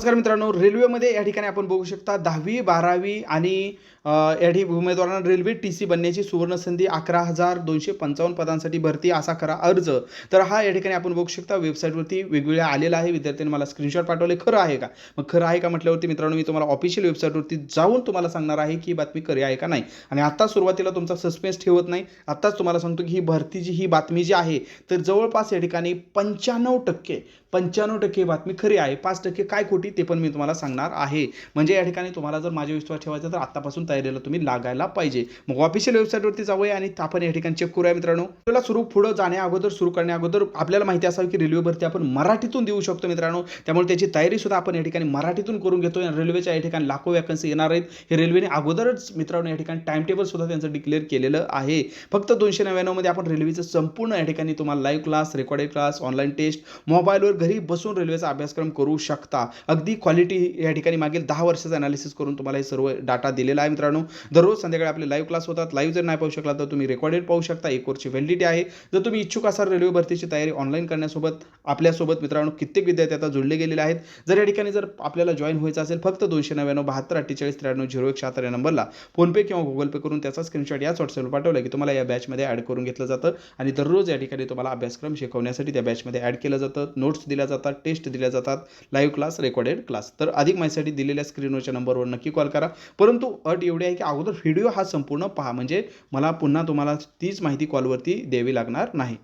नमस्कार मित्रांनो रेल्वेमध्ये या ठिकाणी आपण बघू शकता दहावी बारावी आणि या ठिकाणी उमेदवारांना रेल्वे टी सी बनण्याची सुवर्णसंधी अकरा हजार दोनशे पंचावन्न पदांसाठी भरती असा करा अर्ज. तर हा या ठिकाणी आपण बघू शकता वेबसाईटवरती वेगवेगळ्या आलेला आहे. विद्यार्थ्यांनी मला स्क्रीनशॉट पाठवले. खरं आहे का? मग खरं आहे का म्हटल्यावरती मित्रांनो मी तुम्हाला ऑफिशियल वेबसाईटवरती जाऊन तुम्हाला सांगणार आहे की बातमी खरी आहे का नाही. आणि आत्ता सुरुवातीला तुमचा सस्पेन्स ठेवत नाही. आत्ताच तुम्हाला सांगतो की ही भरतीची ही बातमी जी आहे तर जवळपास या ठिकाणी पंच्याण्णव टक्के पंच्याण्णव टक्के बातमी खरी आहे. पाच टक्के काय खोटी ते पण मी तुम्हाला सांगणार आहे. म्हणजे या ठिकाणी तुम्हाला जर माझ्या विश्वास ठेवायचा तर आतापासून तयारीला तुम्ही लागायला पाहिजे. मग ऑफिशियल वेबसाईटवरती जाऊया आणि आपण या ठिकाणी चेक करूया मित्रांनो. आपल्याला सुरू पुढं जाण्या अगोदर सुरू करण्या अगोदर आपल्याला माहिती असावी की रेल्वे भरती आपण मराठीतून देऊ शकतो मित्रांनो. त्यामुळे त्याची तयारी सुद्धा आपण या ठिकाणी मराठीतून करून घेतो रेल्वेच्या या ठिकाणी लाखो वॅकन्सी येणार आहेत. हे रेल्वेने अगोदरच मित्रांनो या ठिकाणी टाइम टेबल सुद्धा त्यांचं डिक्लेअर केलेलं आहे. फक्त दोनशे नव्याण्णवमध्ये आपण रेल्वेचं संपूर्ण या ठिकाणी तुम्हाला live class recorded class online test मोबाईलवर घरी बसून रेल्वेचा अभ्यासक्रम करू शकता. अगदी क्वालिटी या ठिकाणी मागील दहा वर्षाचं अनालिसिस करून तुम्हाला हे सर्व डाटा दिलेला आहे मित्रांनो. दररोज संध्याकाळी आपले लाईव्ह क्लास होतात. लाईव्ह जर नाही पाहू शकला तर तुम्ही रेकॉर्डेड पाहू शकता. एक वर्षी व्हॅलिडिटी आहे. जर तुम्ही इच्छुक असाल रेल्वे भरतीची तयारी ऑनलाईन करण्यासोबत आपल्यासोबत मित्रांनो कित्येक विद्यार्थी आता जुळले गेलेले आहेत. जर या ठिकाणी जर आपल्याला जॉईन व्हायचं असेल फक्त दोनशे नव्याण्णव बहात्तर अठ्ठेचाळीस त्र्याण्णव झिरो एक शहात्तर या नंबरला फोनपे किंवा गुगल पे करून त्याचा स्क्रीनशॉट याच व्हॉट्सअपवर पाठवला की तुम्हाला या बॅचमध्ये ॲड करून घेतलं जातं. आणि दररोज या ठिकाणी तुम्हाला अभ्यासक्रम शिकवण्यासाठी त्या बॅचमध्ये ॲड केलं जातं. नोट्स दिल्या जातात टेस्ट दिल्या जातात लाईव्ह क्लास रेकॉर्डेड क्लास तर अधिक माहितीसाठी दिलेल्या स्क्रीनवरच्या नंबरवर नक्की कॉल करा. परंतु अट एवढी आहे की अगोदर व्हिडिओ हा संपूर्ण पहा. म्हणजे मला पुन्हा तुम्हाला तीच माहिती कॉलवरती द्यावी लागणार नाही.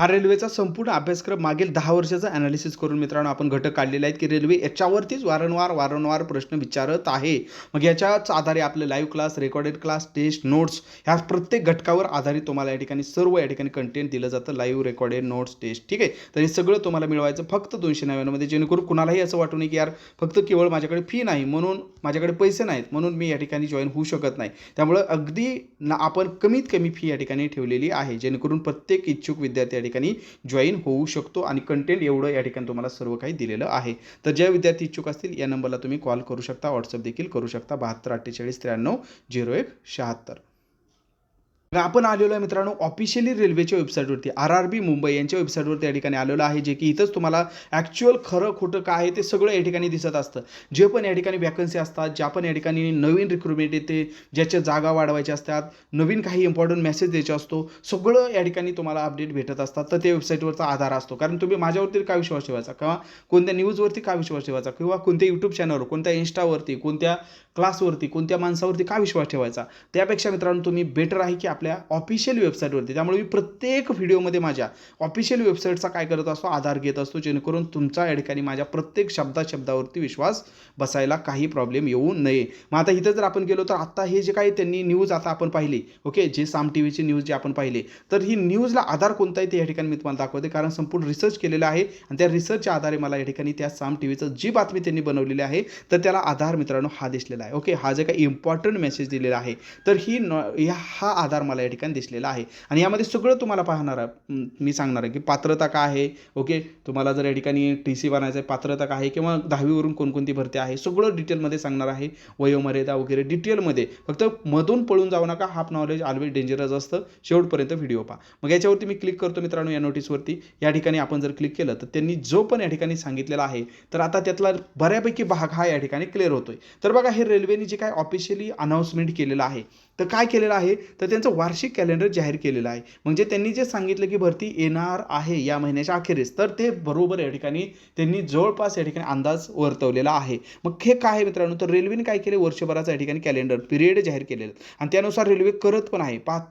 हा रेल्वेचा संपूर्ण अभ्यासक्रम मागील दहा वर्षाचा अनालिसिस करून मित्रांनो आपण घटक काढलेले आहेत की रेल्वे याच्यावरतीच वारंवार वारंवार प्रश्न विचारत आहे. मग याच्याच आधारे आपले live class recorded class test notes ह्या प्रत्येक घटकावर आधारित तुम्हाला या ठिकाणी सर्व या ठिकाणी कंटेंट दिलं जातं. लाईव्ह रेकॉर्डेड नोट्स टेस्ट ठीक आहे? तर हे सगळं तुम्हाला मिळवायचं फक्त दोनशे नव्याण्णवमध्ये जेणेकरून कुणालाही असं वाटू नये की यार फक्त केवळ माझ्याकडे फी नाही म्हणून माझ्याकडे पैसे नाहीत म्हणून मी या ठिकाणी जॉईन होऊ शकत नाही. त्यामुळं अगदी ना आपण कमीत कमी फी या ठिकाणी ठेवलेली आहे. जेणेकरून प्रत्येक इच्छुक विद्यार्थी या ठिकाणी जॉईन होऊ शकतो आणि कंटेंट एवढं या ठिकाणी तुम्हाला सर्व काही दिलेलं आहे. तर ज्या विद्यार्थी इच्छुक असतील या नंबरला तुम्ही कॉल करू शकता. व्हॉट्सअप देखील करू शकता. बहात्तर अठ्ठेचाळीस त्र्याण्णव झिरो एक शहात्तर. आपण आलेलो आहे मित्रांनो ऑफिशियली रेल्वेच्या वेबसाईटवरती आर आर बी मुंबई यांच्या वेबसाईटवरती या ठिकाणी आलेलं आहे जे की इथंच तुम्हाला ॲक्च्युअल खरं खोटं काय आहे ते सगळं या ठिकाणी दिसत असतं. जे पण या ठिकाणी वॅकन्सी असतात ज्या पण या ठिकाणी नवीन रिक्रुटमेंट येते ज्याच्या जागा वाढवायच्या असतात नवीन काही इम्पॉर्टंट मेसेज द्यायचा असतो सगळं या ठिकाणी तुम्हाला अपडेट भेटत असतात. तर ते वेबसाईटवरचा आधार असतो. कारण तुम्ही माझ्यावरती काय विश्वास ठेवायचा? किंवा कोणत्या न्यूजवरती काय विश्वास ठेवायचा? किंवा कोणत्या यूट्यूब चॅनलवर कोणत्या इन्स्टावरती कोणत्या क्लासवरती कोणत्या माणसावरती काय विश्वास ठेवायचा? त्यापेक्षा मित्रांनो तुम्ही बेटर आहे की आपल्या ऑफिशियल वेबसाईटवरती त्यामुळे मी प्रत्येक व्हिडिओमध्ये माझ्या ऑफिशियल वेबसाईटचा काय करत असतो आधार घेत असतो जेणेकरून तुमचा या ठिकाणी माझ्या प्रत्येक शब्दा शब्दावरती विश्वास बसायला काही प्रॉब्लेम येऊ नये. मग आता इथं जर आपण गेलो तर आत्ता हे जे काही त्यांनी न्यूज आता आपण पाहिली ओके जे साम टी व्हीची न्यूज जे आपण पाहिले तर ही न्यूजला आधार कोणता आहे ते या ठिकाणी मी तुम्हाला दाखवते कारण संपूर्ण रिसर्च केलेला आहे आणि त्या रिसर्चच्या आधारे मला या ठिकाणी त्या साम टी व्हीचं जी बातमी त्यांनी बनवलेली आहे तर त्याला आधार मित्रांनो हा दिसलेला आहे ओके हा जे काही इम्पॉर्टंट मेसेज दिलेला आहे तर ही न हा आधार मला या ठिकाणी दिसलेला आहे. आणि यामध्ये सगळं तुम्हाला पाहणार आहे मी सांगणार आहे की पात्रता काय आहे ओके? तुम्हाला जर या ठिकाणी टी सी बनायचं आहे पात्रता काय आहे किंवा दहावीवरून कोणकोणती भरती आहे सगळं डिटेलमध्ये सांगणार आहे. वयोमर्यादा वगैरे डिटेलमध्ये. फक्त मधून पळून जाऊ नका हाफ नॉलेज ऑलवेज डेंजरस असतं. शेवटपर्यंत व्हिडिओ पहा. मग याच्यावरती मी क्लिक करतो मित्रांनो या नोटीसवरती या ठिकाणी आपण जर क्लिक केलं तर त्यांनी जो पण या ठिकाणी सांगितलेला आहे तर आता त्यातला बऱ्यापैकी भाग हा या ठिकाणी क्लिअर होतोय. तर बघा हे रेल्वेने जे काय ऑफिशियली अनाऊन्समेंट केलेलं आहे तर काय केलेलं आहे? तर त्यांचं वार्षिक कॅलेंडर जाहीर केलेलं आहे. म्हणजे त्यांनी जे सांगितलं की भरती येणार आहे या महिन्याच्या अखेरीस तर ते बरोबर या ठिकाणी त्यांनी जवळपास या ठिकाणी अंदाज वर्तवलेला आहे. मग हे काय आहे मित्रांनो? तर रेल्वेने काय केले? वर्षभराचं या ठिकाणी कॅलेंडर पिरियड जाहीर केलेलं. आणि त्यानुसार रेल्वे करत पण आहे. पाच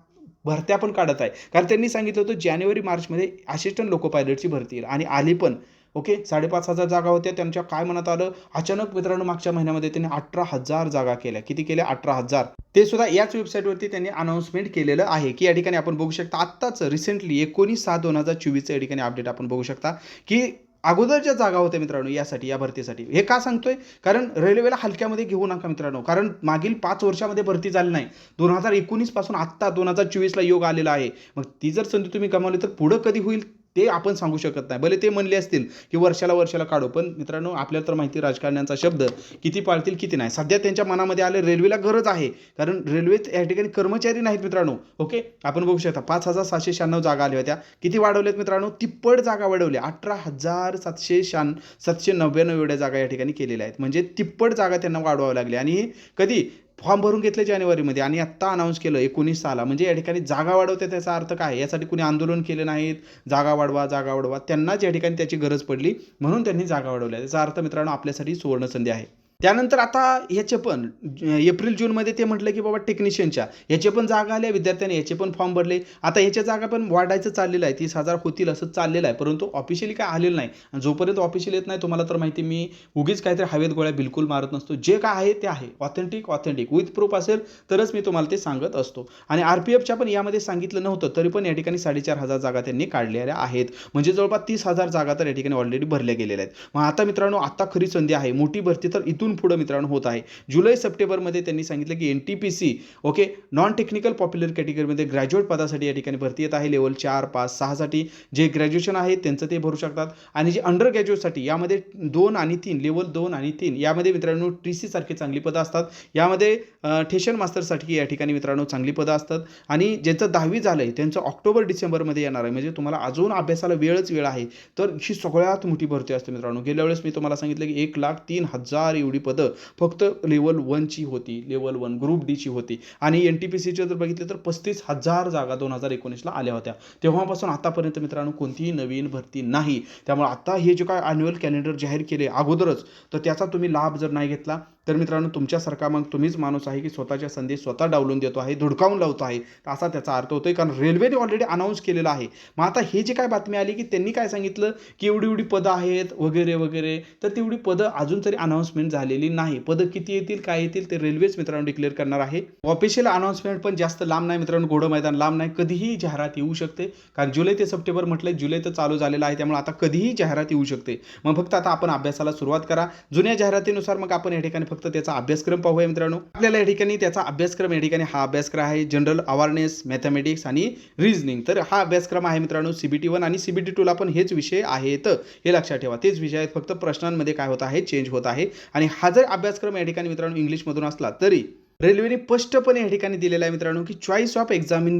भरत्या पण काढत आहे. कारण त्यांनी सांगितलं होतं जानेवारी मार्चमध्ये असिस्टंट लोको पायलटची भरती येईल. आणि आली पण ओके? साडेपाच हजार जागा होत्या. त्यांच्या काय म्हणत आलं? अचानक मित्रांनो मागच्या महिन्यामध्ये त्यांनी अठरा हजार जागा केल्या. किती केल्या? अठरा हजार. ते सुद्धा याच वेबसाईटवरती त्यांनी अनाऊन्समेंट केलेलं आहे की या ठिकाणी आपण बघू शकता आत्ताच रिसेंटली एकोणीस सात दोन हजार चोवीसचं या ठिकाणी अपडेट आपण बघू शकता की अगोदरच्या जागा होत्या मित्रांनो यासाठी या भरतीसाठी. हे का सांगतोय? कारण रेल्वेला हलक्यामध्ये घेऊ नका मित्रांनो. कारण मागील पाच वर्षामध्ये भरती झाली नाही. दोन हजार एकोणीसपासून आत्ता दोन हजार चोवीसला योग आलेला आहे. मग ती जर संधी तुम्ही गमावली तर पुढं कधी होईल? ते आपण सांगू शकत नाही. भले ते म्हणले असतील की वर्षाला वर्षाला काढू पण मित्रांनो आपल्याला तर माहिती राजकारण्यांचा शब्द किती पाळतील किती नाही. सध्या त्यांच्या मनामध्ये आले रेल्वेला गरज आहे. कारण रेल्वेत या ठिकाणी कर्मचारी नाहीत मित्रांनो. ओके? आपण बघू शकता पाच हजार सातशे शहाण्णव जागा आल्या होत्या. किती वाढवल्यात मित्रांनो? तिप्पट जागा वाढवल्या. अठरा हजार सातशे शहाण सातशे नव्याण्णव एवढ्या जागा या ठिकाणी केलेल्या आहेत. म्हणजे तिप्पट जागा त्यांना वाढवाव्या लागल्या. आणि हे कधी? फॉर्म भरून घेतले जानेवारीमध्ये आणि आत्ता अनाऊन्स केलं एकोणीस साला. म्हणजे या ठिकाणी जागा वाढवते त्याचा अर्थ काय? यासाठी कुणी आंदोलन केले नाहीत. जागा वाढवा जागा वाढवा. त्यांनाच या ठिकाणी त्याची गरज पडली म्हणून त्यांनी जागा वाढवल्या. त्याचा अर्थ मित्रांनो आपल्यासाठी सुवर्णसंधी आहे. त्यानंतर आता ह्याचे पण एप्रिल जूनमध्ये ते म्हटलं की बाबा टेक्निशियनच्या याचे पण जागा आल्या विद्यार्थ्यांनी याचे पण फॉर्म भरले. आता ह्याच्या जागा पण वाढायचं चाललेलं आहे. तीस हजार होतील असं चाललेलं आहे. परंतु ऑफिशियली काय आलेलं नाही. आणि जोपर्यंत ऑफिशियल येत नाही तुम्हाला तर माहिती मी उगीच काहीतरी हवेत गोळ्या बिलकुल मारत नसतो. जे काय आहे ते आहे. ऑथेंटिक ऑथेंटिक विथ प्रूफ असेल तरच मी तुम्हाला ते सांगत असतो. आणि आर पी एफच्या पण यामध्ये सांगितलं नव्हतं तरी पण या ठिकाणी साडेचार हजार जागा त्यांनी काढलेल्या आहेत. म्हणजे जवळपास तीस हजार जागा तर या ठिकाणी ऑलरेडी भरल्या गेलेल्या आहेत. मग आता मित्रांनो आता खरी संधी आहे. मोठी भरती तर इथून पुढं मित्रांनो होत आहे. जुलै सप्टेंबरमध्ये त्यांनी सांगितलं की N T P C okay non technical popular कॅटेगरीमध्ये ग्रॅज्युएट पदासाठी या ठिकाणी भरती येत आहे. लेवल चार पाच सहासाठी जे ग्रॅज्युएशन आहे त्यांचं ते भरू शकतात. आणि जे अंडर ग्रॅज्युएटसाठी यामध्ये दोन आणि तीन लेवल दोन आणि तीन यामध्ये मित्रांनो टी सी सारखी चांगली पदं असतात. यामध्ये ठेशन मास्टरसाठी या ठिकाणी मित्रांनो चांगली पदं असतात. आणि ज्यांचं दहावी झालं आहे त्यांचं ऑक्टोबर डिसेंबरमध्ये येणार आहे. म्हणजे तुम्हाला अजून अभ्यासाला वेळच वेळ आहे. तर ही सगळ्यात मोठी भरती असते मित्रांनो. गेल्या वेळेस मी तुम्हाला सांगितलं की एक लाख तीन हजार एवढी पदं. फक्त लेवल वनची होती लेवल वन ग्रुप डीची होती. आणि एन टी पी सीचे जर बघितलं तर पस्तीस हजार जागा दोन हजार एकोणीसला आल्या होत्या. तेव्हापासून आतापर्यंत मित्रांनो कोणतीही नवीन भरती नाही. त्यामुळे आता हे जे काय ॲन्युअल कॅलेंडर जाहीर केले अगोदरच तर त्याचा तुम्ही लाभ जर नाही घेतला तर मित्रांनो तुमच्यासारखा मग तुम्हीच माणूस आहे की स्वतःच्या संधी स्वतः डावलून देतो आहे धुडकावून लावतो आहे असा त्याचा अर्थ होतोय. कारण रेल्वेने ऑलरेडी अनाऊन्स केलेला आहे. मग आता हे जे काय बातमी आली की त्यांनी काय सांगितलं? की एवढी एवढी पदं आहेत वगैरे वगैरे. तर तेवढी पदं अजून तरी अनाऊन्समेंट झालेली नाही. पदं किती येतील काय येतील ते रेल्वेच मित्रांनो डिक्लेअर करणार आहे. ऑफिशियल अनाऊन्समेंट पण जास्त लांब नाही मित्रांनो घोडं मैदान लांब नाही. कधीही जाहिरात येऊ शकते. कारण जुलै ते सप्टेंबर म्हटलं जुलै तर चालू झालेलं आहे. त्यामुळे आता कधीही जाहिरात येऊ शकते. मग फक्त आता आपण अभ्यासाला सुरुवात करा. जुन्या जाहिरातीनुसार मग आपण या ठिकाणी फक्त फक्त त्याचा अभ्यासक्रम पाहूया मित्रांनो. आपल्याला या ठिकाणी त्याचा अभ्यासक्रम या ठिकाणी हा अभ्यासक्रम आहे जनरल अवेअरनेस मॅथमॅटिक्स आणि रिझनिंग तर हा अभ्यासक्रम आहे मित्रांनो सीबीटी वन आणि सीबीटी टूला पण हेच विषय आहेत. हे लक्षात ठेवा तेच विषय आहेत. फक्त प्रश्नांमध्ये काय होत आहे चेंज होत आहे. आणि हा जर अभ्यासक्रम या ठिकाणी मित्रांनो इंग्लिशमधून असला तरी रेल्वेने स्पष्टपणे या ठिकाणी दिलेला आहे मित्रांनो की choice of examine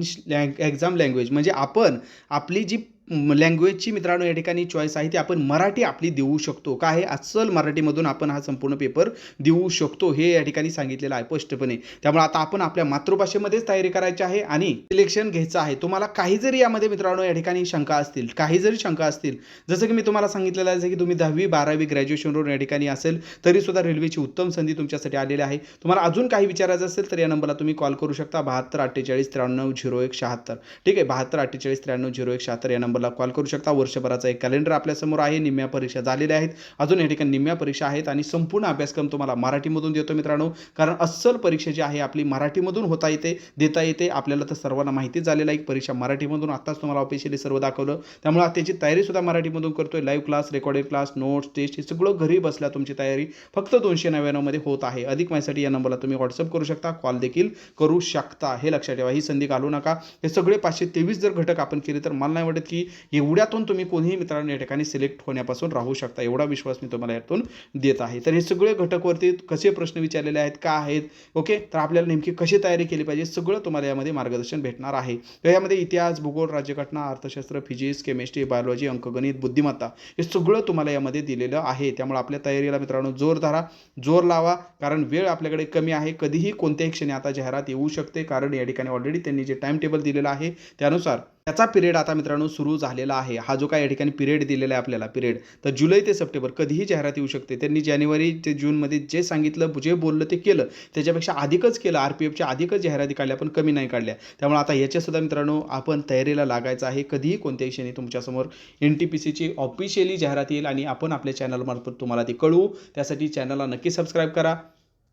exam language म्हणजे आपण आपली जी लँग्वेजची मित्रांनो या ठिकाणी चॉईस आहे ती आपण मराठी आपली देऊ शकतो. का आहे अस्सल मराठीमधून आपण हा संपूर्ण पेपर देऊ शकतो हे या ठिकाणी सांगितलेलं आहे स्पष्टपणे. त्यामुळे आता आपण आपल्या मातृभाषेमध्येच तयारी करायची आहे आणि सिलेक्शन घ्यायचं आहे. तुम्हाला काही जरी यामध्ये मित्रांनो या ठिकाणी शंका असतील काही जरी शंका असतील जसं की मी तुम्हाला सांगितलेलं आहे जसं की तुम्ही दहावी बारावी ग्रॅज्युएशनवरून या ठिकाणी असेल तरी सुद्धा रेल्वेची उत्तम संधी तुमच्यासाठी आलेली आहे. तुम्हाला अजून काही विचारायचं असेल तर या नंबरला तुम्ही कॉल करू शकता. बहात्तर अठ्ठेचाळीस त्र्याण्णव झिरो एक शहात्तर. ठीक आहे बहात्तर अठ्ठेचाळीस त्र्याण्णव झिरो एक शहात्तर या नंबर नंबरला कॉल करू शकता. वर्षभराचा एक कॅलेंडर आपल्यासमोर आहे. निम्म्या परीक्षा झालेल्या आहेत. अजून या ठिकाणी निम्म्या परीक्षा आहेत आणि संपूर्ण अभ्यासक्रम तुम्हाला मराठीमधून देतो मित्रांनो. कारण अस्सल परीक्षा जी आहे आपली मराठीमधून होता येते देता येते. आपल्याला तर सर्वांना माहितीच झालेलं आहे. परीक्षा मराठीमधून आत्ताच तुम्हाला ऑफिशियली सर्व दाखवलं. त्यामुळे त्याची तयारीसुद्धा मराठीमधून मराठीमधून करतोय. Live class recorded class notes test हे सगळं घरी बसल्या तुमची तयारी फक्त दोनशे नव्याण्णवमध्ये होत आहे. अधिक माहितीसाठी या नंबरला तुम्ही व्हॉट्सअप करू शकता. कॉल देखील करू शकता. हे लक्षात ठेवा. ही संधी घालू नका. हे सगळे पाचशे तेवीस जर घटक आपण केले तर मला नाही वाटत की एवढ्यातून तुम्ही कोणीही मित्रांनो या ठिकाणी सिलेक्ट होण्यापासून राहू शकता. एवढा विश्वास मी तुम्हाला यातून देत आहे. तर हे सगळे घटकवरती कसे प्रश्न विचारलेले आहेत का आहेत ओके तर आपल्याला नेमकी कशी तयारी केली पाहिजे सगळं तुम्हाला यामध्ये मार्गदर्शन भेटणार आहे. तर यामध्ये इतिहास भूगोल राज्यघटना अर्थशास्त्र फिजिक्स केमिस्ट्री बायोलॉजी अंकगणित बुद्धिमत्ता हे सगळं तुम्हाला यामध्ये दिलेलं आहे. त्यामुळे आपल्या तयारीला मित्रांनो जोर धरा जोर लावा कारण वेळ आपल्याकडे कमी आहे. कधीही कोणत्याही क्षणी आता जाहिरात येऊ शकते कारण या ठिकाणी ऑलरेडी त्यांनी जे टाइम टेबल दिलेलं आहे त्यानुसार त्याचा पिरियड आता मित्रांनो सुरू झालेला आहे. हा जो काय या ठिकाणी पिरियड दिलेला आहे आपल्याला पिरियड तर जुलै ते सप्टेंबर कधीही जाहिरात येऊ शकते. त्यांनी जानेवारी ते जूनमध्ये जे सांगितलं जे बोललं ते केलं. त्याच्यापेक्षा अधिकच केलं. आर पी एफच्या अधिकच जाहिराती काढल्या पण कमी नाही काढल्या. त्यामुळे आता याच्यासुद्धा मित्रांनो आपण तयारीला लागायचं आहे. कधीही कोणत्याही क्षणी तुमच्यासमोर एन टी पी सीची ऑफिशियली जाहिरात येईल आणि आपण आपल्या चॅनलमार्फत तुम्हाला ती कळवू. त्यासाठी चॅनलला नक्की सबस्क्राईब करा.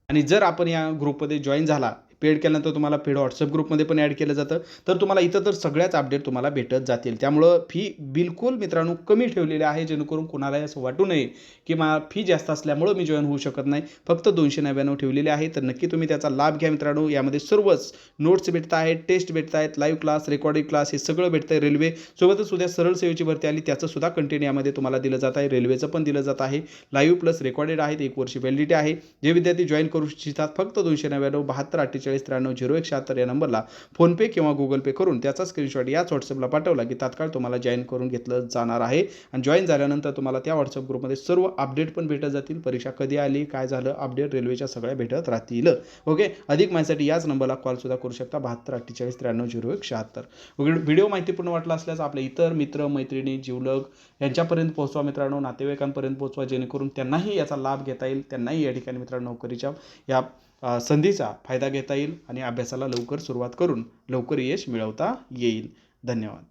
आणि जर आपण या ग्रुपमध्ये जॉईन झाला पेड केल्यानंतर तुम्हाला पेड व्हॉट्सअप ग्रुपमध्ये पण ॲड केलं जातं. तर तुम्हाला इथं तर सगळ्याच अपडेट तुम्हाला भेटत जातील. त्यामुळं फी बिलकुल मित्रांनो कमी ठेवलेली आहे जेणेकरून कुणालाही असं वाटू नये की मा फी जास्त असल्यामुळं मी जॉईन होऊ शकत नाही. फक्त दोनशे नव्याण्णव ठेवलेले आहे. तर नक्की तुम्ही त्याचा लाभ घ्या मित्रांनो. यामध्ये सर्वच नोट्स भेटत आहेत टेस्ट भेटत आहेत लाईव्ह क्लास रेकॉर्डिंग क्लास हे सगळं भेटतं आहे रेल्वे सोबतच उद्या सरळ सेवेची भरती आली त्याचं सुद्धा कंटेंट यामध्ये तुम्हाला दिलं जात आहे. रेल्वेचं पण दिलं जात आहे. लाईव्ह प्लस रेकॉर्डेड आहेत. एक वर्षी व्हॅलिडिटी आहे. जे विद्यार्थी जॉईन करू इच्छितात फक्त दोनशे नव्याण्णव बहात्तर अठ्ठेचाळीस त्र्याण्णव झिरो एक शहात्तर या नंबरला फोनपे किंवा गुगल पे करून त्याचा स्क्रीनशॉट याच व्हॉट्सअपला पाठवला की तात्काळ तुम्हाला जॉईन करून घेतलं जाणार आहे. आणि जॉईन झाल्यानंतर तुम्हाला त्या व्हॉट्सअप ग्रुपमध्ये सर्व अपडेट पण भेटत जातील. परीक्षा कधी आली काय झालं अपडेट रेल्वेच्या सगळ्या भेटत राहतील. ओके अधिक माहितीसाठी याच नंबरला कॉलसुद्धा करू शकता. बहात्तर अठ्ठेचाळीस त्र्याण्णव झिरो एक शहात्तर. व्हिडिओ माहितीपूर्ण वाटला असल्यास आपल्या इतर मित्र मैत्रिणी जीवलग यांच्यापर्यंत पोहोचवा मित्रांनो. नातेवाईकांपर्यंत पोहोचवा. जेणेकरून त्यांनाही याचा लाभ घेता येईल. त्यांनाही या ठिकाणी मित्रांनो नोकरीच्या या संधीचा फायदा घेता येईल आणि अभ्यासाला लवकर सुरुवात करून लवकर यश मिळवता येईल. धन्यवाद.